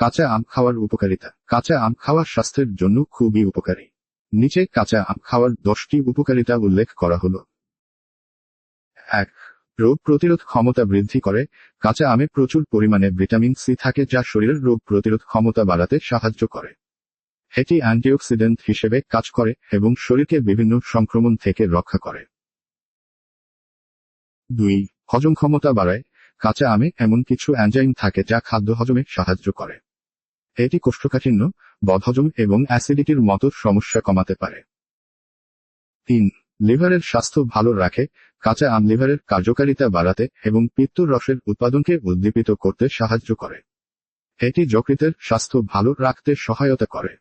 কাঁচা আম খাওয়ার উপকারিতা। কাঁচা আম খাওয়া স্বাস্থ্যের জন্য খুবই উপকারী। নিচে কাঁচা আম খাওয়ার দশটি উপকারিতা উল্লেখ করা হল। এক, রোগ প্রতিরোধ ক্ষমতা বৃদ্ধি করে। কাঁচা আমে প্রচুর পরিমাণে ভিটামিন সি থাকে যা শরীরের রোগ প্রতিরোধ ক্ষমতা বাড়াতে সাহায্য করে। এটি অ্যান্টিঅক্সিডেন্ট হিসেবে কাজ করে এবং শরীরকে বিভিন্ন সংক্রমণ থেকে রক্ষা করে। দুই, হজম ক্ষমতা বাড়ায়। কাঁচা আমে এমন কিছু অ্যানজাইম থাকে যা খাদ্য হজমে সাহায্য করে। এটি কোষ্ঠকাঠিন্য, বদহজম এবং অ্যাসিডিটির মতো সমস্যা কমাতে পারে। তিন, লিভারের স্বাস্থ্য ভালো রাখে, কাঁচা আম লিভারের কার্যকারিতা বাড়াতে এবং পিত্ত রসের উৎপাদনকে উদ্দীপিত করতে সাহায্য করে। এটি যকৃতের স্বাস্থ্য ভালো রাখতে সহায়তা করে।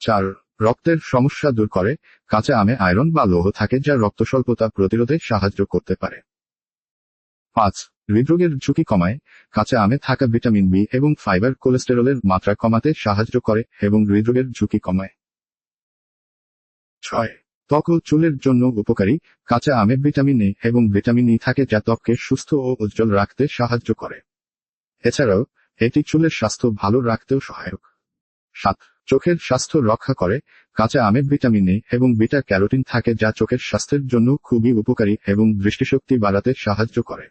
চার, রক্তের সমস্যা দূর করে, কাঁচা আমে আয়রন বা লৌহ থাকে যা রক্ত স্বল্পতা প্রতিরোধে সাহায্য করতে পারে। পাঁচ হৃদরোগের ঝুঁকি কমায়, কাঁচা আমে থাকা ভিটামিন বি এবং ফাইবার কোলেস্টেরলের মাত্রা কমাতে সাহায্য করে এবং হৃদরোগের ঝুঁকি কমায়। ছয়, ত্বক ও চুলের জন্য উপকারী, কাঁচা আমে ভিটামিন এ এবং ভিটামিন ই থাকে যা ত্বককে সুস্থ ও উজ্জ্বল রাখতে সাহায্য করে। এছাড়াও, এটি চুলের স্বাস্থ্য ভালো রাখতেও সহায়ক। সাত, চোখের স্বাস্থ্য রক্ষা করে, কাঁচা আমে ভিটামিন এ এবং বিটা ক্যারোটিন থাকে যা চোখের স্বাস্থ্যের জন্য খুবই উপকারী এবং দৃষ্টিশক্তি বাড়াতে সাহায্য করে।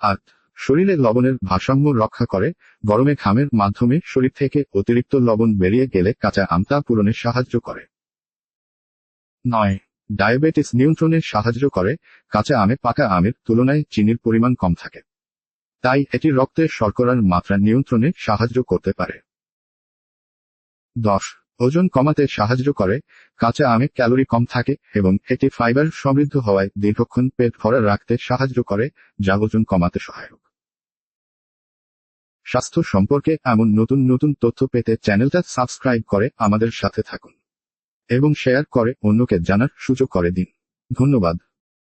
আট শরীরে লবণের ভারসাম্য রক্ষা করে, গরমে ঘামের মাধ্যমে শরীর থেকে অতিরিক্ত লবণ বেরিয়ে গেলে কাঁচা আমতা পূরণে সাহায্য করে। নয়, ডায়াবেটিস নিয়ন্ত্রণে সাহায্য করে, কাঁচা আমে পাকা আমের তুলনায় চিনির পরিমাণ কম থাকে। তাই এটি রক্তে শর্করার মাত্রা নিয়ন্ত্রণে সাহায্য করতে পারে। দশ ওজন কমাতে সাহায্য করে, কাঁচা আমে ক্যালোরি কম থাকে এবং এটি ফাইবার সমৃদ্ধ হওয়ায় দীর্ঘক্ষণ পেট ভরা রাখতে সাহায্য করে, যা ওজন কমাতে সহায়ক। স্বাস্থ্য সম্পর্কে এমন নতুন নতুন তথ্য পেতে চ্যানেলটা সাবস্ক্রাইব করে আমাদের সাথে থাকুন এবং শেয়ার করে অন্যকে জানার সুযোগ করে দিন। ধন্যবাদ।